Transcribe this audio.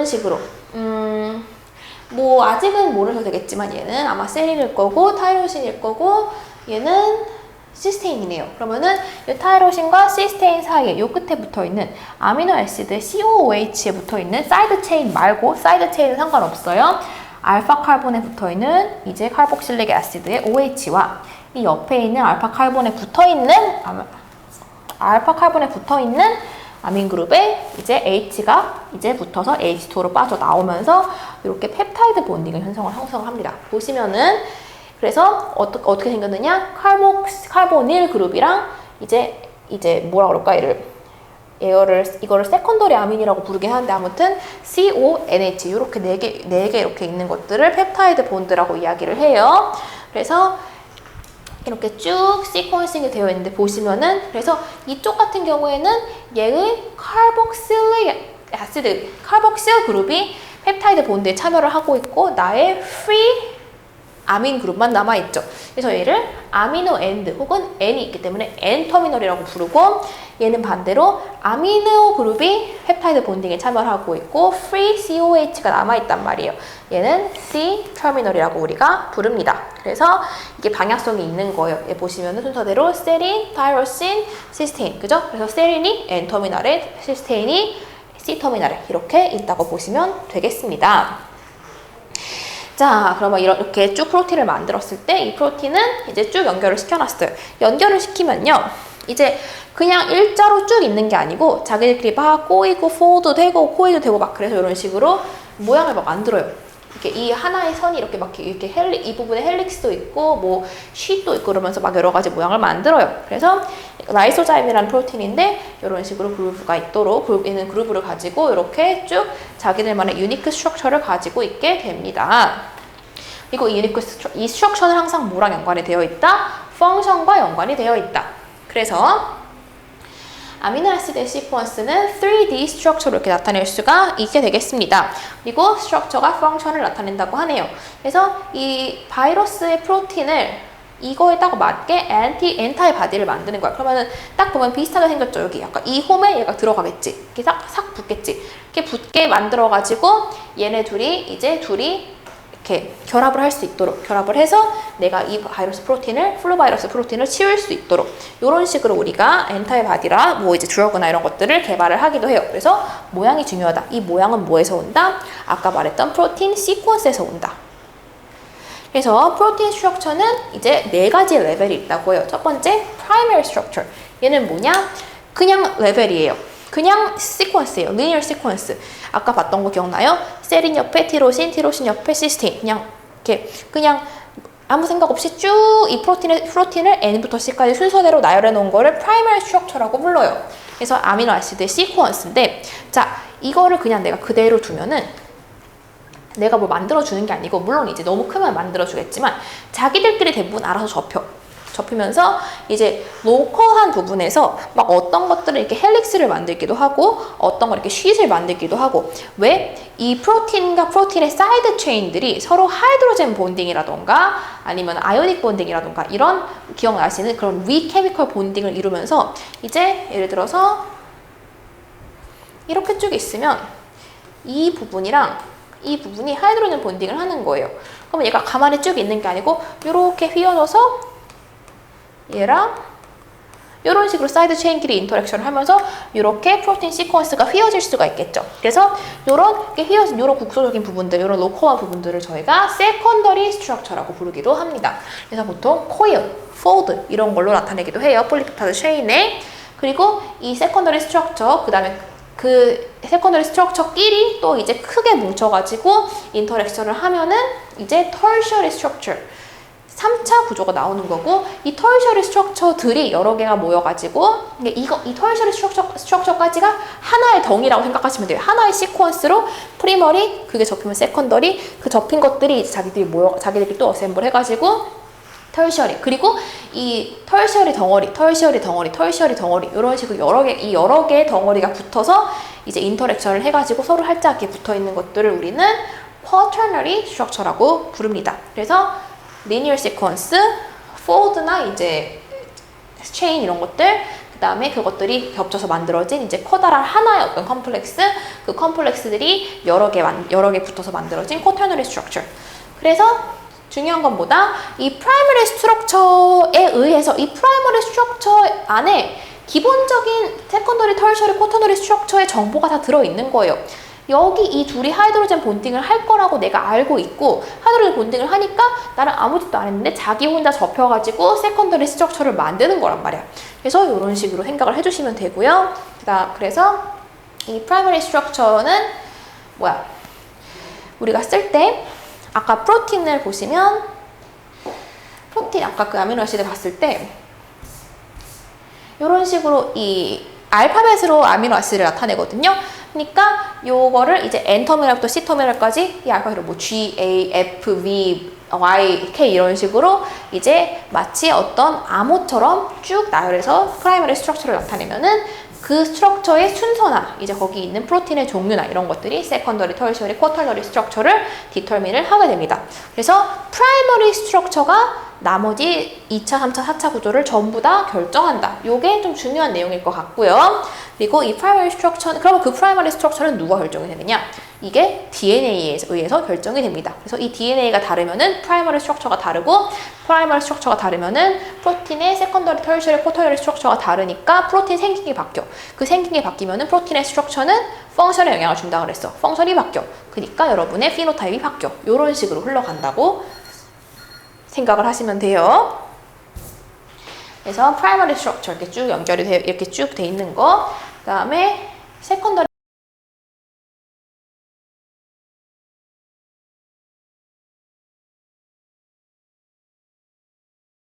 이런 식으로 음, 뭐 아직은 모르셔도 되겠지만 얘는 아마 세린일 거고 타이로신일 거고 얘는 시스테인이네요. 그러면은 이 타이로신과 시스테인 사이에 요 끝에 붙어 있는 아미노 애시드 COOH에 붙어 있는 사이드 체인 말고 사이드 체인은 상관없어요. 알파 카본에 붙어 있는 이제 칼복실릭 애시드의 OH와 이 옆에 있는 알파 카본에 붙어 있는 알파 카본에 붙어 있는 아민 그룹에 이제 H가 이제 붙어서 H2로 빠져 나오면서 이렇게 펩타이드 본딩을 형성을 형성합니다. 보시면은 그래서 어떻게 어떻게 생겼느냐? 칼복 칼보닐 그룹이랑 이제 이제 뭐라 그럴까 이를 에어를 이거를 세컨더리 아민이라고 부르긴 하는데 아무튼 CONH 이렇게 네 개 네 개 이렇게 있는 것들을 펩타이드 본드라고 이야기를 해요. 그래서 이렇게 쭉 시퀀싱이 되어 있는데 보시면은 그래서 이쪽 같은 경우에는 얘의 카복실릭 아시드 카복실 그룹이 펩타이드 본드에 참여를 하고 있고 나의 프리 아민 그룹만 남아 있죠. 그래서 얘를 아미노 엔드 혹은 N이 있기 때문에 N 터미널이라고 부르고 얘는 반대로 아미노 그룹이 펩타이드 본딩에 참여하고 있고 free COH가 남아 있단 말이에요. 얘는 C 터미널이라고 우리가 부릅니다. 그래서 이게 방향성이 있는 거예요. 얘 보시면 순서대로 세린, 타이로신, 시스테인 그죠? 그래서 세린이 N 터미널에 시스테인이 C 터미널에 이렇게 있다고 보시면 되겠습니다. 자, 그러면 이렇게 쭉 프로틴을 만들었을 때 이 프로틴은 이제 쭉 연결을 시켜놨어요. 연결을 시키면요. 이제 그냥 일자로 쭉 있는 게 아니고 자기들끼리 막 꼬이고 폴드 되고 코이도 되고 막 그래서 이런 식으로 모양을 막 만들어요. 이렇게 이 하나의 선이 이렇게 막 이렇게 헬리, 이 부분에 헬릭스도 있고 뭐 쉿도 있고 그러면서 막 여러 가지 모양을 만들어요. 그래서 라이소자임이라는 프로틴인데 이런 식으로 그루브가 있도록 그룹 있는 그루브를 가지고 이렇게 쭉 자기들만의 유니크 스트럭처를 가지고 있게 됩니다. 그리고 이 유니크 스트럭, 이 스트럭처는 항상 뭐랑 연관이 되어 있다? 펑션과 연관이 되어 있다. 그래서 아미노아시드의 시퀀스는 3D 스트럭처로 이렇게 나타낼 수가 있게 되겠습니다. 그리고 스트럭처가 펑션을 나타낸다고 하네요. 그래서 이 바이러스의 프로틴을 이거에 딱 맞게 엔티 엔타이 바디를 만드는 거야. 그러면은 딱 보면 비슷하게 생겼죠. 여기 약간 이 홈에 얘가 들어가겠지. 이렇게 싹, 싹 붙겠지. 이렇게 붙게 만들어 가지고 얘네 둘이 이제 둘이 이렇게 결합을 할 수 있도록 결합을 해서 내가 이 바이러스 프로틴을 플루 바이러스 프로틴을 치울 수 있도록 이런 식으로 우리가 엔타이 바디라 뭐 이제 드러그나 이런 것들을 개발을 하기도 해요. 그래서 모양이 중요하다. 이 모양은 뭐에서 온다? 아까 말했던 프로틴 시퀀스에서 온다. 그래서 프로틴 스트럭처는 이제 네 가지 레벨이 있다고 해요. 첫 번째, primary structure. 얘는 뭐냐? 그냥 레벨이에요. 그냥 시퀀스예요. linear sequence. 아까 봤던 거 기억나요? 세린 옆에 티로신, 티로신 옆에 시스테인. 그냥 이렇게 그냥 아무 생각 없이 쭉 이 프로틴을, 프로틴을 N부터 C까지 순서대로 나열해 놓은 거를 primary structure라고 불러요. 그래서 아미노 아시드 시퀀스인데 자, 이거를 그냥 내가 그대로 두면은 내가 뭘 만들어 주는 게 아니고 물론 이제 너무 크면 만들어 주겠지만 자기들끼리 대부분 알아서 접혀. 접히면서 이제 로컬한 부분에서 막 어떤 것들을 이렇게 헬릭스를 만들기도 하고 어떤 걸 이렇게 쉿을 만들기도 하고 왜? 이 프로틴과 프로틴의 사이드 체인들이 서로 하이드로젠 본딩이라던가 아니면 아이오닉 본딩이라던가 이런 기억나시는 그런 위케미컬 본딩을 이루면서 이제 예를 들어서 이렇게 쭉 있으면 이 부분이랑 이 부분이 하이드로젠 본딩을 하는 거예요. 그러면 얘가 가만히 쭉 있는 게 아니고 이렇게 휘어져서 얘랑 이런 식으로 사이드 체인끼리 인터랙션을 하면서 이렇게 프로틴 시퀀스가 휘어질 수가 있겠죠. 그래서 이런 게 휘어진 이런 국소적인 부분들, 이런 로컬한 부분들을 저희가 세컨더리 스트럭처라고 부르기도 합니다. 그래서 보통 코일, 폴드 이런 걸로 나타내기도 해요. 폴리페타드 체인에 그리고 이 세컨더리 스트럭처 그 다음에 그 세컨더리 스트럭처끼리 또 이제 크게 뭉쳐가지고 인터랙션을 하면은 이제 터셔리 스트럭처 3차 구조가 나오는 거고 이 터셔리 스트럭처들이 여러 개가 모여가지고 이거 이 터셔리 스트럭처, 스트럭처까지가 하나의 덩이라고 생각하시면 돼요. 하나의 시퀀스로 프리머리 그게 접히면 세컨더리 그 접힌 것들이 자기들이 모여 자기들이 또 어셈블 해가지고 터셔리 그리고 이 터셔리 덩어리, 터셔리 덩어리, 터셔리 덩어리 이런 식으로 여러 개 이 여러 개의 덩어리가 붙어서 이제 인터랙션을 해가지고 서로 이렇게 붙어 있는 것들을 우리는 quaternary structure라고 부릅니다. 그래서 linear sequence, fold나 이제 chain 이런 것들, 그 그다음에 그것들이 겹쳐서 만들어진 이제 커다란 하나의 어떤 컴플렉스, 그 컴플렉스들이 여러 개 만- 여러 개 붙어서 만들어진 quaternary. 그래서 중요한 건 뭐다? 이 primary structure에 의해서 이 primary structure 안에 기본적인 secondary, tertiary, quaternary structure의 정보가 다 들어 있는 거예요. 여기 이 둘이 하이드로젠 본딩을 할 거라고 내가 알고 있고 하이드로젠 본딩을 하니까 나는 아무 짓도 안 했는데 자기 혼자 접혀가지고 세컨더리 스트럭처를 만드는 거란 말이야. 그래서 이런 식으로 생각을 해주시면 되고요. 그다 그래서 이 프라이머리 스트럭처는 뭐야? 우리가 쓸 때 아까 프로틴을 보시면 프로틴 아까 그 아미노아시드 봤을 때 이런 식으로 이 알파벳으로 아미노아시드를 나타내거든요. 그러니까 요거를 이제 N 터미널부터 C 터미널까지 이 알파벳으로 뭐 G, A, F, V, Y, K 이런 식으로 이제 마치 어떤 암호처럼 쭉 나열해서 프라이머리 스트럭처를 나타내면은 그 스트럭처의 순서나 이제 거기 있는 프로틴의 종류나 이런 것들이 세컨더리, 터셔리, 쿼터너리 스트럭처를 디터민을 하게 됩니다. 그래서 프라이머리 스트럭처가 나머지 2차, 3차, 4차 구조를 전부 다 결정한다. 요게 좀 중요한 내용일 것 같고요. 그리고 이 프라이머리 스트럭처는 그럼 그 프라이머리 스트럭처는 누가 결정이 되느냐? 이게 DNA에 의해서 결정이 됩니다. 그래서 이 DNA가 다르면은 프라이머리 스트럭처가 다르고 프라이머리 스트럭처가 다르면은 프로틴의 세컨더리, 터셔리, 쿼터너리 스트럭처가 다르니까 프로틴 생긴 게 바뀌어. 그 생긴 게 바뀌면은 프로틴의 스트럭처는 펑션에 영향을 준다 그랬어. 펑션이 바뀌어. 그러니까 여러분의 피노타입이 바뀌어. 이런 식으로 흘러간다고 생각을 하시면 돼요. 그래서 primary structure 이렇게 쭉 연결이 돼 이렇게 쭉 돼 있는 거. 그다음에 secondary